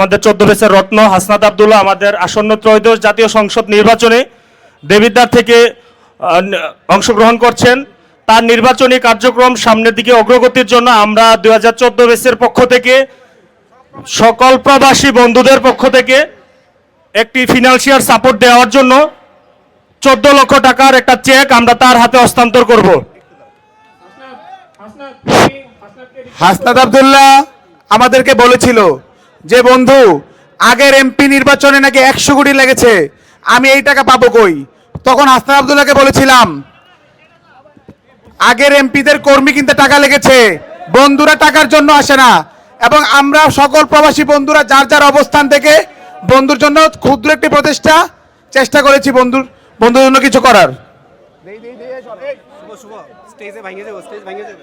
আমাদের চোদ্দ বেসের রত্ন হাসনাত আবদুল্লাহ, আমাদের আসন্ন ত্রয়োদশ জাতীয় সংসদ নির্বাচনে দেবিদ্বার থেকে অংশগ্রহণ করছেন। তার নির্বাচনী কার্যক্রম সামনের দিকে অগ্রগতির জন্য আমরা দুই হাজার চোদ্দ বেসের পক্ষ থেকে সকল প্রবাসী বন্ধুদের পক্ষ থেকে একটি ফিনান্সিয়াল সাপোর্ট দেওয়ার জন্য চোদ্দ লক্ষ টাকার একটা চেক আমরা তার হাতে হস্তান্তর করব। হাসনাদ আবদুল্লাহ, আমাদেরকে বলেছিল যে বন্ধু আগের এমপি নির্বাচনে নাকি একশো কোটি লেগেছে আমি এই টাকা পাবো কই? তখন হাসনাত আবদুল্লাহকে বলেছিলাম আগের এমপিদের কর্মী কিনতে টাকা লেগেছে বন্ধুরা টাকার জন্য আসে না। এবং আমরা সকল প্রবাসী বন্ধুরা যার যার অবস্থান থেকে বন্ধুর জন্য ক্ষুদ্র একটি প্রচেষ্টা চেষ্টা করেছি বন্ধুর বন্ধুর জন্য কিছু করার। স্টেজে ভাঙে যাব স্টেজ ভাঙে যাবে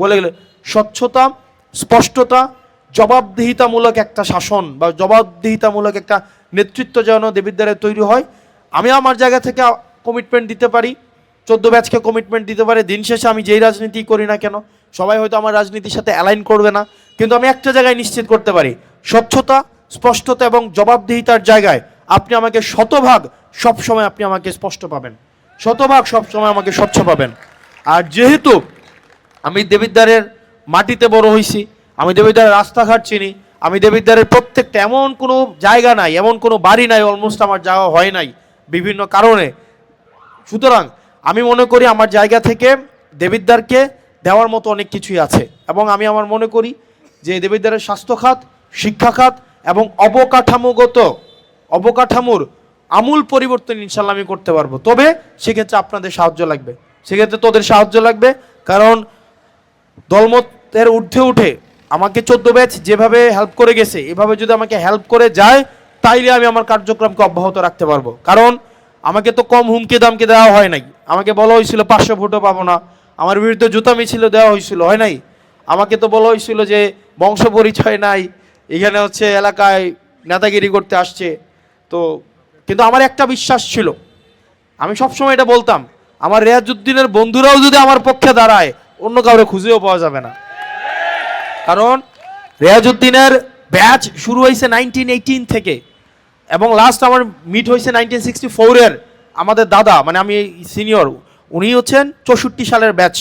বলে গেলে, স্বচ্ছতা, স্পষ্টতা, জবাবদিহিতামূলক একটা শাসন বা জবাবদিহিতামূলক একটা নেতৃত্ব যেন দেবিদ্বারে তৈরি হয়। আমি আমার জায়গা থেকে কমিটমেন্ট দিতে পারি, চোদ্দ ব্যাচকে কমিটমেন্ট দিতে পারি, দিন শেষে আমি যেই রাজনীতি করি না কেন, সবাই হয়তো আমার রাজনীতির সাথে অ্যালাইন করবে না, কিন্তু আমি একটা জায়গায় নিশ্চিত করতে পারি, স্বচ্ছতা, স্পষ্টতা এবং জবাবদিহিতার জায়গায় আপনি আমাকে শতভাগ সবসময় আপনি আমাকে স্পষ্ট পাবেন, শতভাগ সবসময় আমাকে স্বচ্ছ পাবেন। আর যেহেতু আমি দেবিদ্বারের মাটিতে বড় হয়েছি আমি দেবিদ্বারের রাস্তাঘাট চিনি, আমি দেবিদ্বারের প্রত্যেকটা এমন কোনো জায়গা নাই, এমন কোনো বাড়ি নাই অলমোস্ট আমার যাওয়া হয় নাই বিভিন্ন কারণে। সুতরাং আমি মনে করি আমার জায়গা থেকে দেবিদ্বারকে দেওয়ার মতো অনেক কিছুই আছে এবং আমি আমার মনে করি যে দেবিদ্বারের স্বাস্থ্য খাত শিক্ষা খাত এবং অবকাঠামোগত, অবকাঠামোর আমূল পরিবর্তন ইনশাল্লাহ আমি করতে পারব। তবে সেক্ষেত্রে আপনাদের সাহায্য লাগবে। সেক্ষেত্রে তোদের সাহায্য লাগবে, কারণ দলমতের ঊর্ধ্বে উঠে আমাকে চোদ্দ ব্যাচ যেভাবে হেল্প করে গেছে, এভাবে যদি আমাকে হেল্প করে যায়, তাইলে আমি আমার কার্যক্রমকে অব্যাহত রাখতে পারব। কারণ আমাকে তো কম হুমকি দামকে দেওয়া হয় নাই। আমাকে বলা হয়েছিল, পাঁচশো ভোটও পাবো না। আমার বিরুদ্ধে জুতা মিছিল দেওয়া হয়েছিল, হয় নাই? আমাকে তো বলা হয়েছিল যে, বংশ পরিচয় নাই, এখানে হচ্ছে এলাকায় নেতাগিরি করতে আসছে। তো, কিন্তু আমার একটা বিশ্বাস ছিল। আমি সবসময় এটা বলতাম, আমার রেয়াজুদ্দিনের বন্ধুরাও যদি আমার পক্ষে দাঁড়ায় অন্য কাউরে খুঁজেও পাওয়া যাবে না। কারণ রেয়াজুদ্দিনের ব্যাচ শুরু হয়েছে নাইনটিন এইটিন থেকে এবং লাস্ট আমার মিট হয়েছে নাইনটিন সিক্সটি ফোরের আমাদের দাদা মানে আমি সিনিয়র উনি হচ্ছেন চৌষট্টি সালের ব্যাচ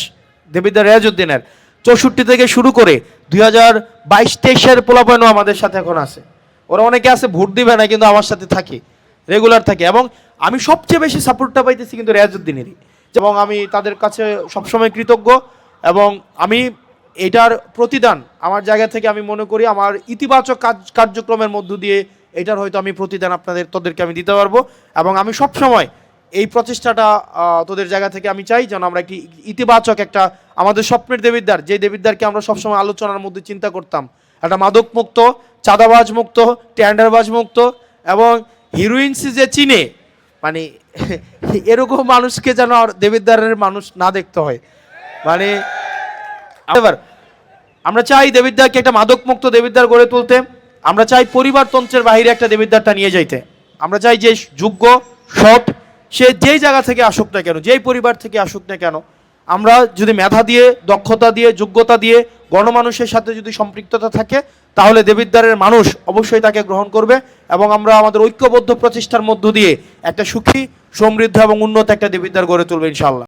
দেবিদ্দার রেয়াজুদ্দিনের চৌষট্টি থেকে শুরু করে দুই হাজার বাইশ তেইশের পোলাপানও আমাদের সাথে এখন আছে। ওরা অনেকে আছে, ভোট দিবে না, কিন্তু আমার সাথে থাকে রেগুলার থাকে। এবং আমি সবচেয়ে বেশি সাপোর্টটা পাইতেছি কিন্তু রেয়াজুদ্দিনেরই এবং আমি তাদের কাছে সবসময় কৃতজ্ঞ। এবং আমি এটার প্রতিদান আমার জায়গা থেকে আমি মনে করি আমার ইতিবাচক কাজ, কার্যক্রমের মধ্য দিয়ে এটার হয়তো আমি প্রতিদান আপনাদের, তোদেরকে আমি দিতে পারব। এবং আমি সবসময় এই প্রচেষ্টাটা তোদের জায়গা থেকে আমি চাই যেন আমরা একটি ইতিবাচক একটা আমাদের স্বপ্নের দেবিদ্বার, যে দেবিদ্বারকে আমরা সবসময় আলোচনার মধ্যে চিন্তা করতাম। একটা মাদক মুক্ত চাঁদাবাজ মুক্ত ট্যান্ডারবাজ মুক্ত এবং হিরোইনস যে চিনে মানে এরকম মানুষকে যেন দেবিদ্বারের মানুষ না দেখতে হয়। মানে এবার আমরা চাই দেবিদ্বারকে একটা মাদক মুক্ত দেবিদ্বার গড়ে তুলতে, আমরা চাই পরিবারতন্ত্রের বাইরে একটা দেবিদ্বারটা নিয়ে যাইতে। আমরা চাই যে যোগ্য, সৎ, সে যেই জায়গা থেকে আসুক না কেন, যেই পরিবার থেকে আসুক না কেন, আমরা যদি মেধা দিয়ে, দক্ষতা দিয়ে, যোগ্যতা দিয়ে, গণমানুষের সাথে যদি সম্পৃক্ততা থাকে, তাহলে দেবিদ্বারের মানুষ অবশ্যই তাকে গ্রহণ করবে এবং আমরা আমাদের ঐক্যবদ্ধ প্রচেষ্টার মধ্য দিয়ে একটা সুখী, সমৃদ্ধ এবং উন্নত একটা দেবিদ্বার গড়ে তুলবে ইনশাল্লাহ